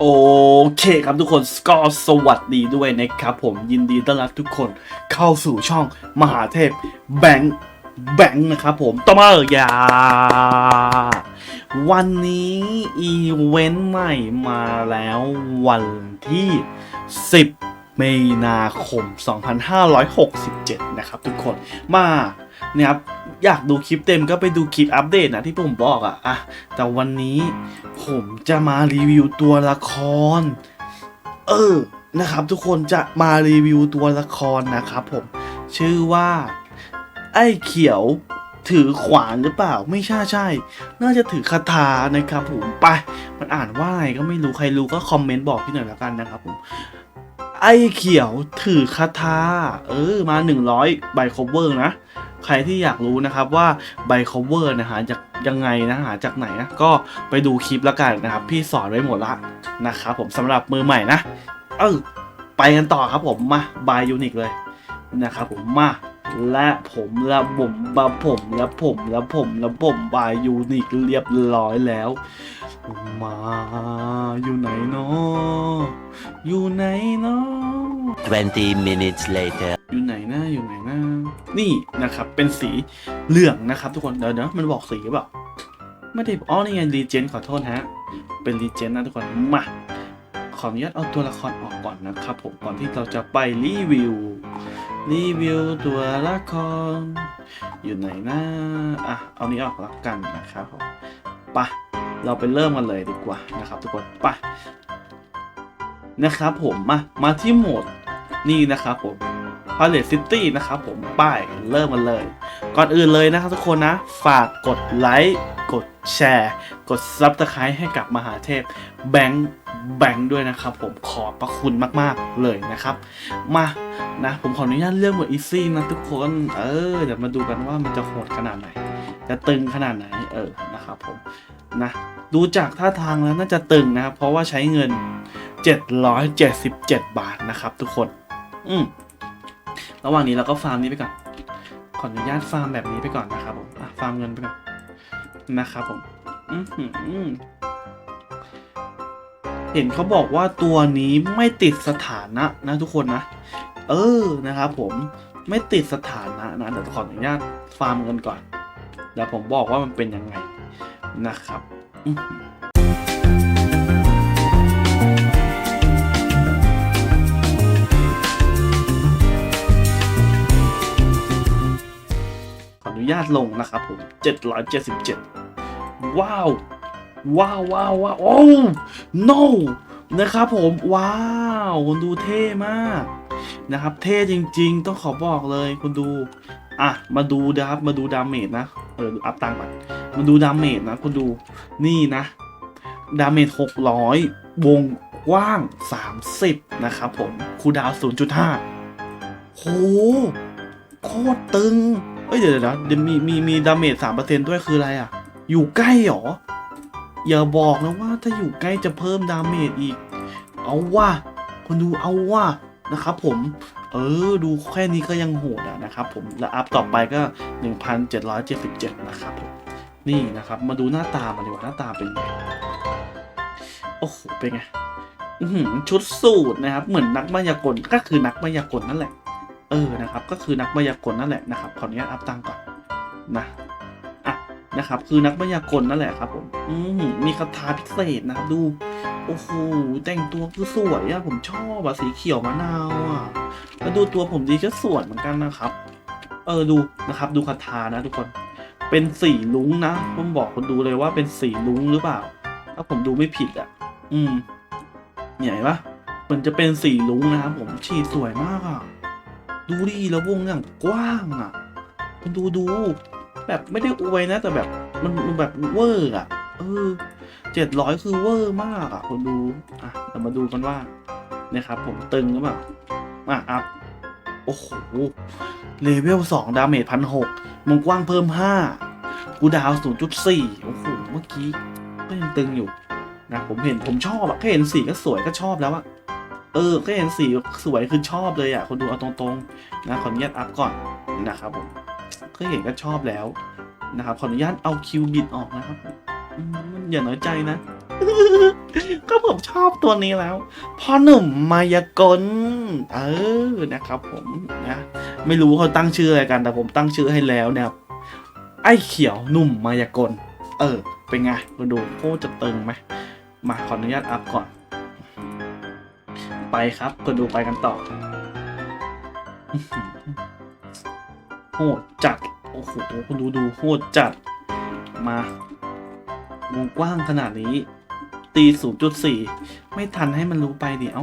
โอเคครับทุกคนก็สวัสดีด้วยนะครับผมยินดีต้อนรับทุกคนเข้าสู่ช่องมหาเทพแบงค์แบงค์นะครับผมต่อมาอย่าวันนี้อีเวนต์ใหม่มาแล้ววันที่ 10มีนาคม 2567 นะครับทุกคนมานะครับ อยากดูคลิปเต็มก็ไปดูคลิปอัปเดตนะที่ผมบอกอะอะแต่วันนี้ผมจะมารีวิวตัวละคร เออ นะครับ ทุกคนจะมารีวิวตัวละครนะครับผม ชื่อว่า ไอ้เขียวถือขวานหรือเปล่า ไม่ใช่ใช่ น่าจะถือคาถานะครับผม ไป มันอ่านว่าอะไรก็ไม่รู้ ใครรู้ก็คอมเมนต์บอกพี่หน่อยละกันนะครับผมไอ้เขียวถือคาถาเออมา 100ใบ cover นะ ใครที่อยากรู้นะครับว่าใบ cover นะหาจากยังไงนะหาจากไหนนะก็ไปดูคลิปแล้วกันนะครับ พี่สอนไว้หมดละนะครับผมสำหรับมือใหม่นะเออไปกันต่อครับผมมาบายยูนิคเลยนะครับผมมาและผมและผมบาผมและผมและผมและผมบายยูนิคเรียบร้อยแล้ว มาอยู่ไหนเนาะอยู่ไหนเนาะ 20 minutes later. อยู่ไหนนะอยู่ไหนนะนี่นะครับเป็นสีเหลืองนะครับ ทุกคนเดี๋ยวเดี๋ยวมันบอกสีหรือเปล่าไม่ได้อ๋อนี่ไงรีเจนขอโทษฮะ เป็นรีเจนนะทุกคนมาขออนุญาตเอาตัวละครออกก่อนนะครับผมก่อนที่เราจะไปรีวิวรีวิวตัวละคร อยู่ไหนนะอะเอานี้ออกล้วกันนะครับผมไปะเราไปเริ่มกันเลยดีกว่านะครับ ทุกคนไปนะครับผมมามาที่โหมด นี่นะครับผมพาเล t ซิตี้นะครับผมป้ายเริ่มกันเลย ก่อนอื่นเลยนะครับทุกคนนะ ฝากกดไลค์กดแชร์ กด Subscribe ให้กับมหาเทพแบงค์แบงค์ด้วยนะครับผมขอบพระคุณมาก ๆ เลยนะครับ มานะ ผมขออนุญาตเลือกหมดอีซี่นะทุกคน เออ เดี๋ยวมาดูกันว่ามันจะโหดขนาดไหน จะตึงขนาดไหนเออนะครับผมนะดูจากท่าทางแล้วน่าจะตึงนะครับ เพราะว่าใช้เงิน 777 บาทนะครับทุกคน อืมระหว่างนี้เราก็ฟาร์มนี้ไปก่อน ขออนุญาตฟาร์มแบบนี้ไปก่อนนะครับผมอะฟาร์มเงินไปก่อนนะครับผม อือหือเห็นเขาบอกว่าตัวนี้ไม่ติดสถานะนะทุกคนนะ เออนะครับผมไม่ติดสถานะนะเดี๋ยวขออนุญาตฟาร์มเงินก่อนเดี๋ยวผมบอกว่ามันเป็นยังไงนะครับ นุญาตลงนะครับผม 777 ว้าว ว้าวว้าวว้าวโอ้ no นะครับผม ว้าวคุณดูเท่มากนะครับ เท่จริง ๆ ต้องขอบอกเลยคุณดู อะ มาดูนะครับ มาดูดาเมจนะ เอออัพตังค์ก่อนมาดูดาเมจนะคุณดูนี่นะ ดาเมจ600 วงกว้าง 30 นะครับผมคูดาวน์0.5โหโคตรตึง เอ้ยเดี๋ยวเดี๋ยวเดี๋ยวมีมีมีดาเมจสามเปอร์เซ็นด้วยคืออะไรอะ อยู่ใกล้เหรอ อย่าบอกนะว่าถ้าอยู่ใกล้จะเพิ่มดาเมจอีก เอาว่าคนดูเอาว่านะครับ ผม เออ ดูแค่นี้ก็ยังโหดอะนะครับผม แล้วอัพต่อไปก็ 1777 นะครับผม นี่นะครับ มาดูหน้าตามันดีกว่าหน้าตาเป็นไง โอ้โห เป็นไงชุดสูตรนะครับ เหมือนนักมายากล ก็คือนักมายากลนั่นแหละ เออนะครับก็คือนักมายากลนั่นแหละนะครับขออนุญาตอัพตังก่อนนะอะนะครับคือนักมายากลนั่นแหละครับผมอืมมีคาถาพิเศษนะครับดูโอ้โหแต่งตัวคือสวยอะผมชอบอะสีเขียวมะนาวอะแล้วดูตัวผมดีก็สวยเหมือนกันนะครับ เออดูนะครับ ดูคาถานะทุกคน เป็นสีลุงนะผมบอกคนดูเลยว่าเป็นสีลุงหรือเปล่า ถ้าผมดูไม่ผิดอะอืมเนี่ปะเหมือนจะเป็นสีลุงนะครับผมฉีดสวยมากอะ ดูดิแล้ววงอย่างกว้างอะคุณดูดู แบบไม่ได้อวยนะ แต่แบบมันมันแบบเวอร์อะ เออเจ็ดร้อยคือเวอร์มากอะคุณดู อะเรามาดูกันว่านะครับผมตึงหรือเปล่าอะอัพ โอ้โห เลเวลสองดาเมจพันหกวงกว้างเพิ่มห้ากูดาวศูนย์จุดสี่โอ้โห เมื่อกี้ก็ยังตึงอยู่นะผมเห็นผมชอบอะแค่เห็นสีก็สวยก็ชอบแล้วอะ เออ ก็เห็นสีสวยคือชอบเลยอะคนดูเอาตรงๆนะขออนุญาตอัพก่อนนะครับผมก็เห็นก็ชอบแล้วนะครับขออนุญาตเอาคิวบิดออกนะครับอย่าน้อยใจนะ ก็ผมชอบตัวนี้แล้วพ่อหนุ่มมายากล เออนะครับ ผมนะไม่รู้เขาตั้งชื่ออะไรกัน แต่ผมตั้งชื่อให้แล้วเนี่ยไอ้เขียวหนุ่มมายากล เออ เป็นไงมาดูโคจะตึงไหมมาขออนุญาตอัพก่อน ไปครับก็ดูไปกันต่อโหดจัด โอ้โหดูดูโหดจัด มาวงกว้างขนาดนี้ ตี 0.4 ไม่ทันให้มันรู้ไปเดี๋ยว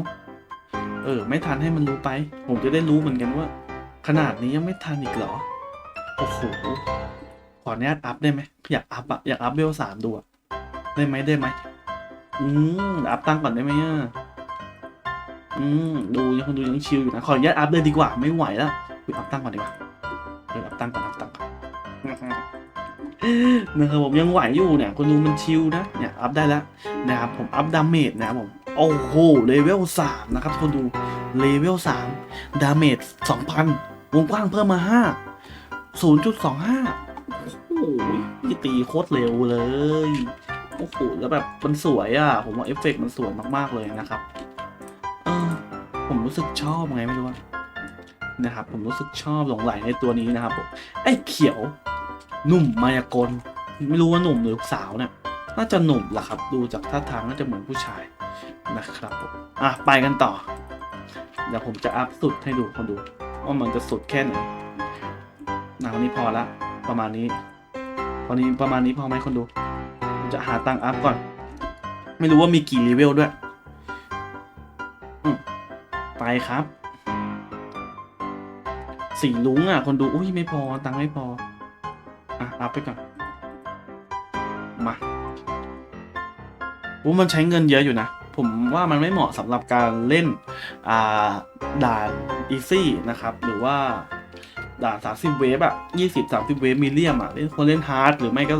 เออ ไม่ทันให้มันรู้ไป ผมจะได้รู้เหมือนกันว่า ขนาดนี้ยังไม่ทันอีกเหรอ โอ้โห ขออนุญาตอัพได้ไหม อยากอัพอะอยากอัพเวลสามดูอะได้ไหมได้ไหม อืม อัพตั้งก่อนได้ไหมอะ อืมดูยังคงดูยังชิลอยู่นะขออนุญาตอัพเลยดีกว่าไม่ไหวแล้วอุ๊ยอัพตั้งก่อนดีกว่าเอออัพตั้งก่อนอัพตั้งก่อนนะครับผมยังไหวอยู่เนี่ยคุณดูมันชิลนะเนี่ยอัพได้แล้วนะครับผมอัพดาเมจนะครับผมโอ้โหเลเวลสามนะครับคุณดูเลเวลสามดาเมจสองพันวงกว้างเพิ่มมาห้าศูนย์จุดสองห้าโอ้โหนี่ตีโคตรเร็วเลยโอ้โหแล้วแบบมันสวยอะ ผมว่าเอฟเฟกต์มันสวยมากๆเลยนะครับ ผมรู้สึกชอบไงไม่รู้ว่านะครับผมรู้สึกชอบหลงไหลในตัวนี้นะครับผมไอ้เขียวหนุ่มมายากลไม่รู้ว่าหนุ่มหรือสาวเนี่ยน่าจะหนุ่มแหละครับ ดูจากท่าทางน่าจะเหมือนผู้ชายนะครับผมอะไปกันต่อเดี๋ยวผมจะอัพสุดให้ดูคนดูว่ามันจะสุดแค่ไหนนะวันนี้พอละประมาณนี้ตอนนี้ประมาณนี้พอไหมคนดู ผมจะหาตังค์อัพก่อน ไม่รู้ว่ามีกี่เลเวลด้วย ไปครับ สีลุงอะ คนดูอุ้ยไม่พอตังค์ไม่พอ อะรับไปก่อน มาว่ามันใช้เงินเยอะอยู่นะ ผมว่ามันไม่เหมาะสำหรับการเล่นอ่าด่านอีซี่นะครับ หรือว่า ด่าน30เวฟอะ20 30เวฟมีเลียมอะเล่นคนเล่นฮาร์ดหรือไม่ก็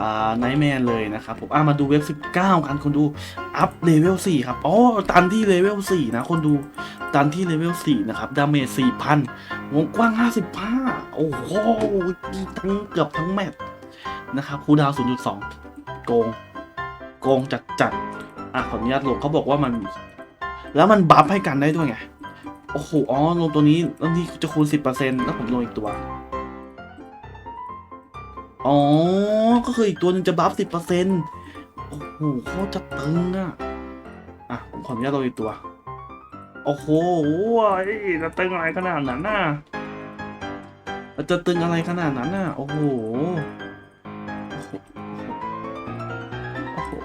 อ่าไนท์แมนเลยนะครับผมอะมาดูเวฟ19กันคนดูอัพเลเวล4ครับอ๋อตันที่เลเวล4นะคนดูตันที่เลเวล4นะครับดาเมจ4,000วงกว้าง55โอ้โหทั้งเกือบทั้งแมตช์นะครับคูดาวน์0.2โกง โกงจัดจัดอะขออนุญาตลงเขาบอกว่ามัน แล้วมันบัฟให้กันได้ด้วยไง โอ้โห อ๋อลงตัวนี้แล้วนี่จะคูณ 10%แล้วผมลงอีกตัว อ๋อ ก็คืออีกตัวหนึงจะบัฟ 10%โอ้โหโคตรจะตึงอะ อะ ผมขออนุญาตลงอีกตัว โอ้โหจะตึงอะไรขนาดนั้นน่ะจะตึงอะไรขนาดนั้นน่ะ โอ้โห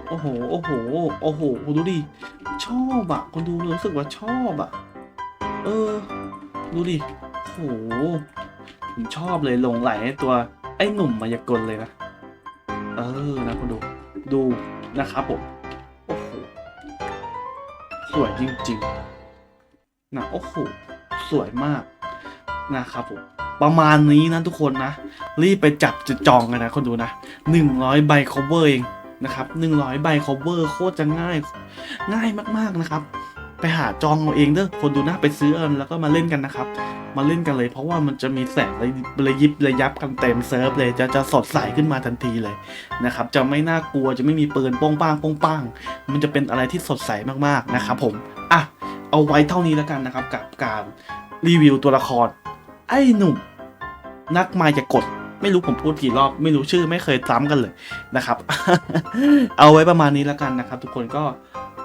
โอ้โห โอ้โห โอ้โห โอ้โห ดูดิ ชอบอะคุณดูรู้สึกว่าชอบอะ เออ ดูดิโอ้โหผมชอบเลยลงไหลในตัว ไอ้หนุ่มมายากลเลยนะ เออนะคุณดู ดูนะครับผมโอ้โหสวยจริงๆนะโอ้โหสวยมากนะครับผมประมาณนี้นะทุกคนนะ รีบไปจับจะจองกันนะคนดูนะ 100 ใบ cover เองนะครับ100 ใบ cover โคตรจะง่าย ง่ายมากๆนะครับ ไปหาจองเอาเองเด้อคนดูนะไปซื้อเอาแล้วก็มาเล่นกันนะครับ มาเล่นกันเลย เพราะว่ามันจะมีแสงระระยิบระยับกันเต็มเซิร์ฟเลย จะจะสดใสขึ้นมาทันทีเลยนะครับ จะไม่น่ากลัวจะไม่มีปืนป้องป้างป้องป้าง มันจะเป็นอะไรที่สดใสมากๆนะครับผมอะเอาไว้เท่านี้แล้วกันนะครับกับการรีวิวตัวละคร ไอ้หนุ่มนักมายากล ไม่รู้ผมพูดกี่รอบ ไม่รู้ชื่อไม่เคยซ้ำกันเลยนะครับ เอาไว้ประมาณนี้แล้วกันนะครับ ทุกคนก็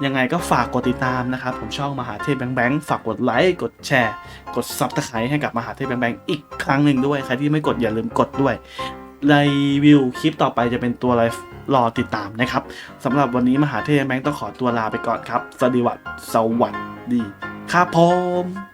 ยังไงก็ฝากกดติดตามนะครับ ผมช่องมหาเทพแบงแบงฝากกดไลค์กดแชร์ กดซับสไครต์ให้กับมหาเทพแบงแบงอีกครั้งหนึ่งด้วย ใครที่ไม่กดอย่าลืมกดด้วยรีวิวคลิปต่อไปจะเป็นตัวอะไรรอติดตามนะครับสำหรับวันนี้มหาเทพแบงต้องขอตัวลาไปก่อนครับ สวัสดีวัสวัสดีครับผม